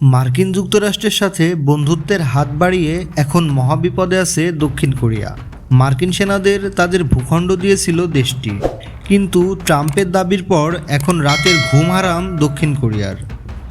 মার্কিন যুক্তরাষ্ট্রের সাথে বন্ধুত্বের হাত বাড়িয়ে এখন মহাবিপদে আছে দক্ষিণ কোরিয়া। মার্কিন সেনাদের তাদের ভূখণ্ড দিয়েছিল দেশটি। কিন্তু ট্রাম্পের দাবির পর এখন রাতের ঘুম হারাম দক্ষিণ কোরিয়ার।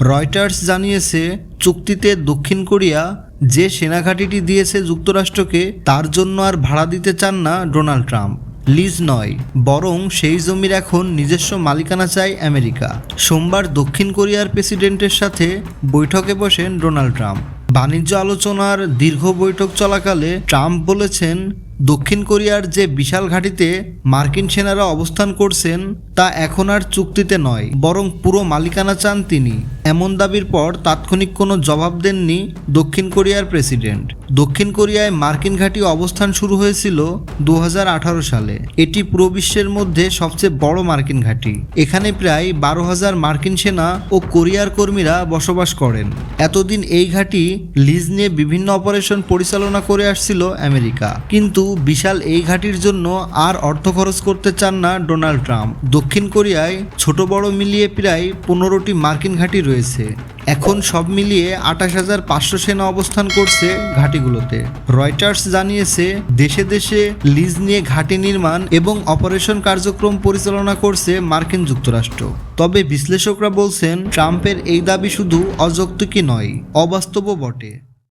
রয়টার্স জানিয়েছে, চুক্তিতে দক্ষিণ কোরিয়া যে সেনাঘাঁটিটি দিয়েছে যুক্তরাষ্ট্রকে, তার জন্য আর ভাড়া দিতে চান না ডোনাল্ড ট্রাম্প। লিজ নয়, বরং সেই জমির এখন নিজস্ব মালিকানা চায় আমেরিকা। সোমবার দক্ষিণ কোরিয়ার প্রেসিডেন্টের সাথে বৈঠকে বসেন ডোনাল্ড ট্রাম্প। বাণিজ্য আলোচনার দীর্ঘ বৈঠক চলাকালে ট্রাম্প বলেছেন, দক্ষিণ কোরিয়ার যে বিশাল ঘাঁটিতে মার্কিন সেনারা অবস্থান করছেন, তা এখন আর চুক্তিতে নয়, বরং পুরো মালিকানা চান তিনি। এমন দাবির পর তাৎক্ষণিক কোনো জবাব দেননি দক্ষিণ কোরিয়ার প্রেসিডেন্ট। দক্ষিণ কোরিয়ায় মার্কিন ঘাঁটি অবস্থান শুরু হয়েছিল দু হাজার আঠারো সালে। এটি পুরো বিশ্বের মধ্যে সবচেয়ে বড় মার্কিন ঘাঁটি। এখানে প্রায় বারো হাজার মার্কিন সেনা ও কোরিয়ার কর্মীরা বসবাস করেন। এতদিন এই ঘাঁটি লিজ নিয়ে বিভিন্ন অপারেশন পরিচালনা করে আসছিল আমেরিকা। কিন্তু বিশাল এই ঘাঁটির জন্য আর অর্থ খরচ করতে চান না ডোনাল্ড ট্রাম্প। দক্ষিণ কোরিয়ায় ছোট বড় মিলিয়ে প্রায় পনেরোটি মার্কিন ঘাঁটি রয়েছে। এখন সব মিলিয়ে আঠাশ হাজার পাঁচশো সেনা অবস্থান করছে ঘাঁটিগুলোতে। রয়টার্স জানিয়েছে, দেশে দেশে লিজ নিয়ে ঘাঁটি নির্মাণ এবং অপারেশন কার্যক্রম পরিচালনা করছে মার্কিন যুক্তরাষ্ট্র। তবে বিশ্লেষকরা বলছেন, ট্রাম্পের এই দাবি শুধু অযৌক্তিকই নয়, অবাস্তবও বটে।